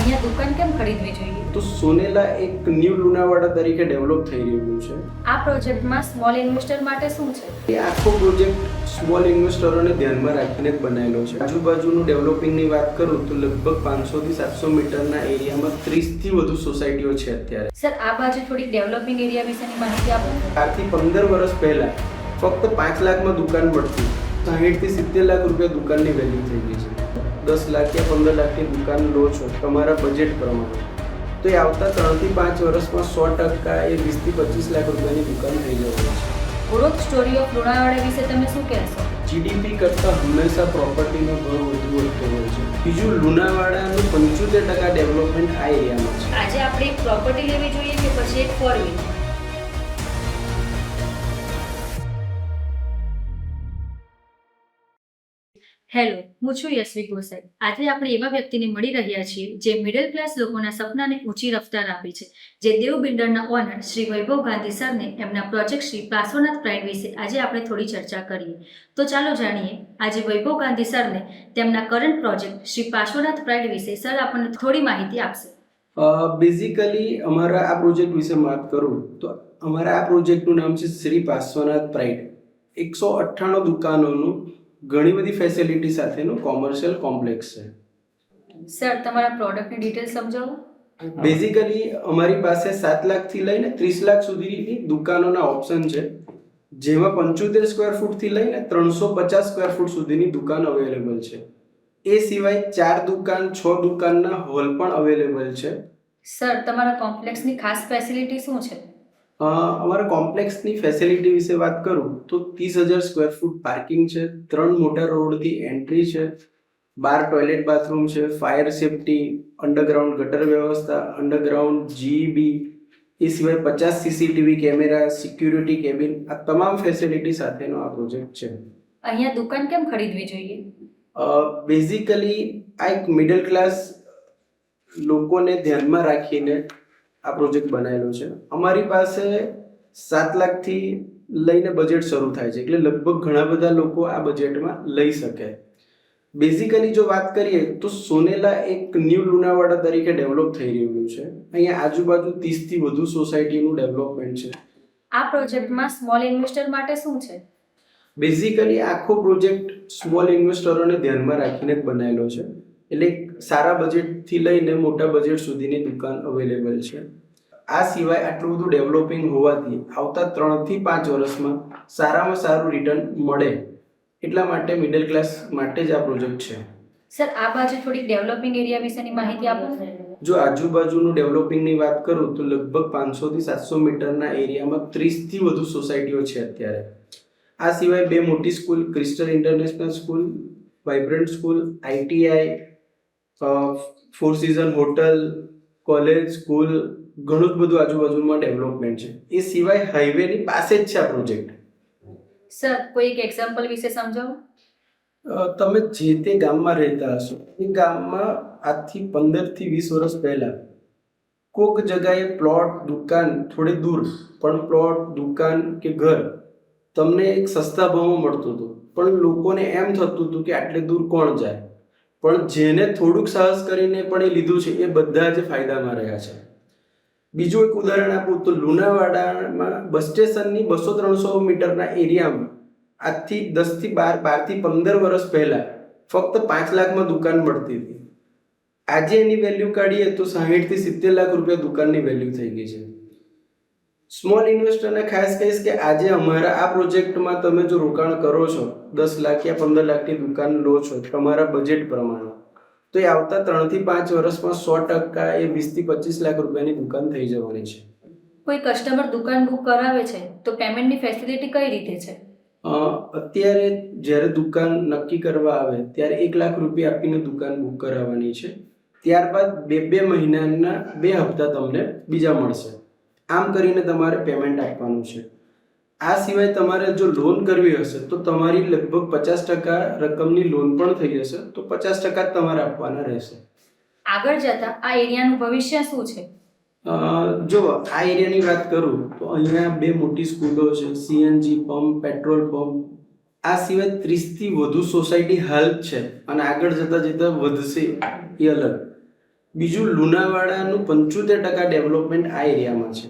અહીંયા દુકાન કેમ ખરીદવી જોઈએ? તો સોનેલા એક ન્યૂ લુણાવાડા તરીકે ડેવલપ થઈ રહ્યું છે. આ પ્રોજેક્ટમાં સ્મોલ ઇન્વેસ્ટર માટે શું છે? એ આખો પ્રોજેક્ટ સ્મોલ ઇન્વેસ્ટરોને ધ્યાનમાં રાખીને બનાવેલો છે. આજુબાજુનું ડેવલપિંગની વાત કરું તો લગભગ પાંચસો થી સાતસો મીટરના એરિયામાં ત્રીસથી વધુ સોસાયટીઓ છે અત્યારે. સર આ બાજુ થોડી ડેવલપિંગ એરિયા વિશેની માહિતી આપો. આજથી પંદર વર્ષ પહેલા ફક્ત પાંચ લાખમાં દુકાન મળતી. સાહીઠથી સિત્તેર લાખ રૂપિયા દુકાનની વેલ્યુ થઈ ગઈ છે. દસ લાખ યા પંદર લાખની દુકાન લો છો તમારા બજેટ પ્રમાણે. તો એ આવતા ત્રણથી પાંચ વર્ષમાં સો ટકા એ વીસથી પચીસ લાખ રૂપિયાની દુકાન થઈ જવાની છે. ગ્રોથ સ્ટોરી ઓફ લોણાવાડા વિશે તમે શું કહેશો? જીડીપી કરતાં હંમેશા પ્રોપર્ટીનો ભાવ વધુ વધતો હોય છે. બીજું લુણાવાડાનું પંચોતેર ટકા ડેવલપમેન્ટ આ એરિયામાં છે. આજે આપણે પ્રોપર્ટી લેવી જોઈએ કે પછી એક ફોર વ્હીલર હેલો, હું છું યશવી ગોસાઈ. આજે આપણે એવા વ્યક્તિને મળી રહ્યા છીએ જે મિડલ ક્લાસ લોકોના સપનાને ઊંચી રફતાર આપી છે. જે દેવ બિલ્ડરના ઓનર શ્રી વૈભવ ગાંધી સરને એમના પ્રોજેક્ટ શ્રી પાર્શ્વનાથ પ્રાઇડ વિશે આજે આપણે થોડી ચર્ચા કરીએ. તો ચાલો જાણીએ, આજે વૈભવ ગાંધી સરને તેમના current project Shri Parshwanath pride વિશે સર આપણને થોડી માહિતી આપશે. બેઝિકલી અમારા આ પ્રોજેક્ટ વિશે વાત કરું તો અમારા આ પ્રોજેક્ટનું નામ છે શ્રી પાર્શ્વનાથ પ્રાઇડ એકસો અઠ્ઠાણું દુકાનોનું ઘણી બધી ફેસિલિટી સાથેનું કોમર્શિયલ કોમ્પ્લેક્સ છે. સર તમારા પ્રોડક્ટની ડિટેલ સમજાવો બેઝિકલી અમારી પાસે સાત લાખથી લઈને ત્રીસ લાખ સુધીની દુકાનોના ઓપ્શન છે. જેમાં પંચોતેર સ્ક્વેર ફૂટથી લઈને ત્રણસો પચાસ સ્ક્વેર ફૂટ સુધીની દુકાન અવેલેબલ છે. એ સિવાય ચાર દુકાન છ દુકાનના હોલ પણ અવેલેબલ છે. સર તમારા કોમ્પ્લેક્સની ખાસ ફેસિલિટી શું છે? અમારા કોમ્પ્લેક્સની ફેસિલિટી વિશે વાત કરું તો ત્રીસ હજાર સ્ક્વેર ફૂટ પાર્કિંગ છે ત્રણ મોટા રોડથી એન્ટ્રી છે બાર ટોયલેટ બાથરૂમ છે ફાયર સેફટી અંડરગ્રાઉન્ડ ગટર વ્યવસ્થા અંડરગ્રાઉન્ડ જીબી એ સિવાય પચાસ સીસીટીવી કેમેરા સિક્યુરિટી કેબિન આ તમામ ફેસિલિટી સાથેનો આ પ્રોજેક્ટ છે. અહીંયા દુકાન કેમ ખરીદવી જોઈએ? બેઝિકલી આ એક મિડલ ક્લાસ લોકોને ધ્યાનમાં રાખીને આ પ્રોજેક્ટ બનાવેલો છે. અમારી પાસે સાત લાખથી લઈને બજેટ શરૂ થાય છે. એટલે લગભગ ઘણા બધા લોકો આ બજેટમાં લઈ શકે. બેઝિકલી જો વાત કરીએ તો સોનેલા એક ન્યૂ લુણાવાડા તરીકે ડેવલપ થઈ રહ્યું છે. અહીંયા આજુબાજુ ત્રીસથી વધુ સોસાયટીનું ડેવલપમેન્ટ છે. આ પ્રોજેક્ટમાં સ્મોલ ઇન્વેસ્ટર માટે શું છે? બેઝિકલી આખો પ્રોજેક્ટ સ્મોલ ઇન્વેસ્ટરોને ધ્યાનમાં રાખીને જ બનાવેલો છે. એટલે સારા બજેટથી લઈને મોટા બજેટ સુધીની દુકાન અવેલેબલ છે. આ સિવાય આટલું બધું ડેવલપિંગ હોવાથી આવતા ત્રણથી પાંચ વર્ષમાં સારામાં સારું રિટર્ન મળે એટલા માટે મિડલ ક્લાસ માટે જ આ પ્રોજેક્ટ છે. સર આ બાજુ થોડી ડેવલપિંગ એરિયા વિશેની માહિતી આપો. જો આજુબાજુનું ડેવલપિંગની વાત કરું તો લગભગ પાંચસોથી સાતસો મીટરના એરિયામાં ત્રીસથી વધુ સોસાયટીઓ છે અત્યારે. આ સિવાય બે મોટી school crystal international school vibrant school ITI four season hotel college school ઘણું જ બધું આજુબાજુમાં ડેવલપમેન્ટ છે. એ સિવાય હાઈવેની પાસે જ છે આ પ્રોજેક્ટ સર કોઈ એક એક્ઝામ્પલ વિશે સમજાવો? તમે જે તે ગામમાં રહેતા હશો એ ગામમાં આજથી પંદરથી વીસ વર્ષ પહેલા કોક જગાએ પ્લોટ દુકાન થોડી દૂર પણ પ્લોટ દુકાન કે ઘર તમને એક સસ્તા ભાવમાં મળતું હતું. પણ લોકોને એમ થતું હતું કે આટલે દૂર કોણ જાય? પણ જેને થોડુંક સાહસ કરીને પણ એ લીધું છે, એ બધા જ ફાયદામાં રહ્યા છે. બીજું એક ઉદાહરણ આપું તો લુણાવાડામાં બસ સ્ટેશનની બસો ત્રણસો મીટરના એરિયામાં આજથી દસથી બાર, બારથી પંદર વર્ષ પહેલાં ફક્ત પાંચ લાખમાં દુકાન મળતી હતી. આજે એની વેલ્યુ કાઢીએ તો સાહીઠથી સિત્તેર લાખ રૂપિયા દુકાનની વેલ્યુ થઈ ગઈ છે. સ્મોલ ઇન્વેસ્ટરને ખાસ કહીશ કે આજે અમારા આ પ્રોજેક્ટમાં તમે જો રોકાણ કરો છો દસ લાખ યા પંદર લાખની દુકાન લો છો તમારા બજેટ પ્રમાણે તો એ આવતા ત્રણથી પાંચ વર્ષમાં સો ટકા એ વીસથી પચીસ લાખ રૂપિયાની દુકાન થઈ જવાની છે. કોઈ કસ્ટમર દુકાન બુક કરાવે છે તો પેમેન્ટની ફેસિલિટી કઈ રીતે છે? અત્યારે જ્યારે દુકાન નક્કી કરવા આવે ત્યારે એક લાખ રૂપિયા આપીને દુકાન બુક કરાવવાની છે. ત્યારબાદ બે બે મહિનાના બે હપ્તા તમને બીજા મળશે. આમ કરીને તમારે પેમેન્ટ આપવાનું છે. આ સિવાય તમારે જો લોન કરવી હશે તો તમારી લગભગ પચાસ ટકા રકમની લોન પણ થઈ જશે તો પચાસ ટકા તમારે આપવાના રહેશે. આગળ જતા આ એરિયાનું ભવિષ્ય શું છે? જો આ એરિયાની વાત કરું તો અહીંયા બે મોટી સ્કૂલો છે સીએનજી પંપ પેટ્રોલ પંપ. આ સિવાય ત્રીસથી વધુ સોસાયટી હાલ છે અને આગળ જતાં જતાં વધશે એ અલગ. બીજું લુણાવાડાનું પંચોતેર ટકા ડેવલપમેન્ટ આ એરિયામાં છે.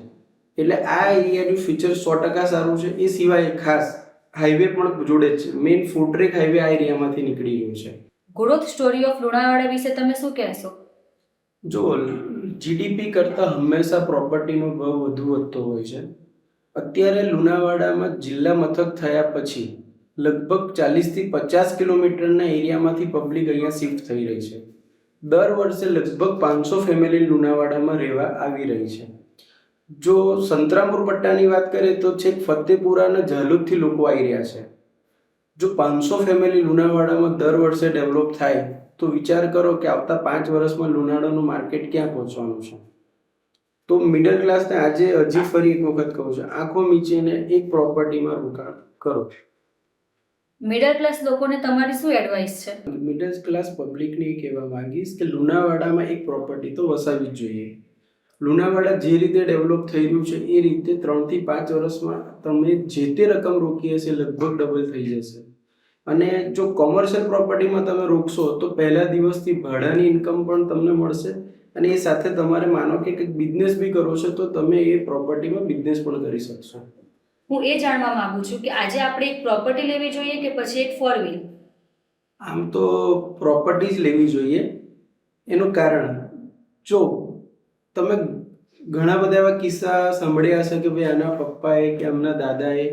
એટલે આ એરિયાનું ફીચર સો ટકા સારું છે. એ સિવાય ખાસ હાઈવે પણ જોડે જ છે. મેઇન ફૂડટ્રેક હાઈવે આ એરિયામાંથી નીકળી ગયું છે. ગ્રોથ સ્ટોરી ઓફ લુણાવાડા વિશે તમે શું કહેશો? જો જીડીપી કરતાં હંમેશા પ્રોપર્ટીનો ભાવ વધુ વધતો હોય છે. અત્યારે લુણાવાડામાં જિલ્લા મથક થયા પછી લગભગ ચાલીસથી પચાસ કિલોમીટરના એરિયામાંથી પબ્લિક અહીંયા શિફ્ટ થઈ રહી છે. દર વર્ષે લગભગ પાંચસો ફેમિલી લુણાવાડામાં રહેવા આવી રહી છે. જો સંતરામપુર પટ્ટાની વાત કરીએ તો છેક ફતેપુરા અને ઝાલુદથી લોકો આવી રહ્યા છે. જો પાંચસો ફેમિલી લુણાવાડામાં દર વર્ષે ડેવલપ થાય તો વિચાર કરો કે આવતા પાંચ વર્ષમાં લુણાવાડાનું માર્કેટ ક્યાં પહોંચવાનું છે? તો મિડલ ક્લાસને આજે હજી ફરી એક વખત કહું છું આંખો મીચીને એક પ્રોપર્ટીમાં રોકાણ કરો. મિડલ ક્લાસ લોકોને તમારી શું એડવાઇસ છે? મિડલ ક્લાસ પબ્લિકને કહેવા માંગીશ કે લુણાવાડામાં એક પ્રોપર્ટી તો વસાવી જ જોઈએ. લુણાવાડા જે રીતે ડેવલપ થઈ રહ્યું છે એ રીતે ત્રણથી પાંચ વર્ષમાં તમે જે તે રકમ રોકી હશે લગભગ ડબલ થઈ જશે. અને જો કોમર્શિયલ પ્રોપર્ટીમાં તમે રોકશો તો પહેલા દિવસથી ભાડાની ઇન્કમ પણ તમને મળશે. અને એ સાથે તમારે માનો કે કંઈક બિઝનેસ બી કરો છો તો તમે એ પ્રોપર્ટીમાં બિઝનેસ પણ કરી શકશો. હું એ જાણવા માંગુ છું કે આજે આપણે એક પ્રોપર્ટી લેવી જોઈએ કે પછી એક ફોર વ્હીલ આમ તો પ્રોપર્ટી જ લેવી જોઈએ. એનું કારણ જો તમે ઘણા બધા એવા કિસ્સા સાંભળ્યા હશે કે ભાઈ આના પપ્પાએ કે આમના દાદાએ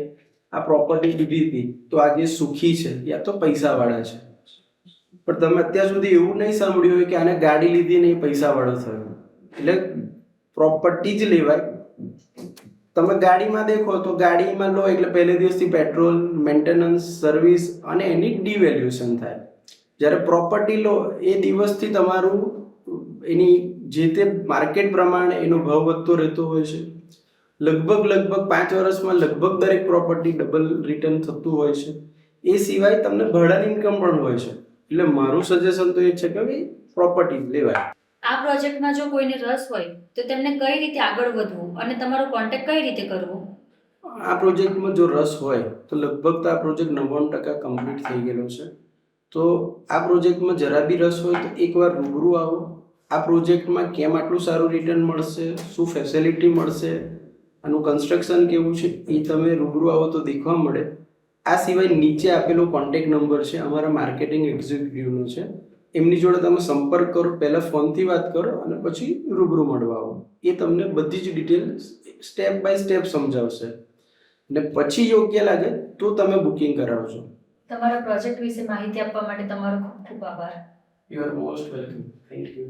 આ પ્રોપર્ટી લીધી હતી, તો આજે સુખી છે યા તો પૈસાવાળા છે? પણ તમે અત્યાર સુધી એવું નહીં સાંભળ્યું હોય કે આને ગાડી લીધી નહીં પૈસાવાળો થયો. એટલે પ્રોપર્ટી જ લેવાય. તમે ગાડીમાં દેખો તો ગાડીમાં લો એટલે પહેલે દિવસથી પેટ્રોલ મેન્ટેનન્સ સર્વિસ અને એની ડિવેલ્યુએશન થાય. જ્યારે પ્રોપર્ટી લો, એ દિવસથી તમારું એની જે તે માર્કેટ પ્રમાણે એનો ભાવ વધતો રહેતો હોય છે. લગભગ લગભગ પાંચ વર્ષમાં લગભગ દરેક પ્રોપર્ટી ડબલ રિટર્ન થતું હોય છે. એ સિવાય તમને ભાડાની ઇન્કમ પણ હોય છે. એટલે મારું સજેશન તો એ છે કે ભાઈ પ્રોપર્ટી લેવાય. આ પ્રોજેક્ટમાં જો કોઈને રસ હોય તો તેમને કઈ રીતે આગળ વધવું અને તમારો કોન્ટેક્ટ કઈ રીતે કરવો? આ પ્રોજેક્ટમાં જો રસ હોય તો લગભગ તો આ પ્રોજેક્ટ નવ્વાણું ટકા કમ્પ્લીટ થઈ ગયેલો છે. તો આ પ્રોજેક્ટમાં જરા બી રસ હોય તો એકવાર રૂબરૂ આવો. આ પ્રોજેક્ટમાં કેમ આટલું સારું રિટર્ન મળશે? શું ફેસિલિટી મળશે? આનું કન્સ્ટ્રક્શન કેવું છે? એ તમે રૂબરૂ આવો તો દેખવા મળે. આ સિવાય નીચે આપેલો કોન્ટેક નંબર છે અમારા માર્કેટિંગ એક્ઝિક્યુટિવનો છે. એમની જોડે તમે સંપર્ક કરો પહેલાં ફોનથી વાત કરો અને પછી રૂબરૂ મળવા આવો. એ તમને બધી જ ડિટેલ સ્ટેપ બાય સ્ટેપ સમજાવશે. ને પછી યોગ્ય લાગે તો તમે બુકિંગ કરાવજો. તમારા પ્રોજેક્ટ વિશે માહિતી આપવા માટે તમારો ખૂબ ખૂબ આભાર. You are most welcome thank you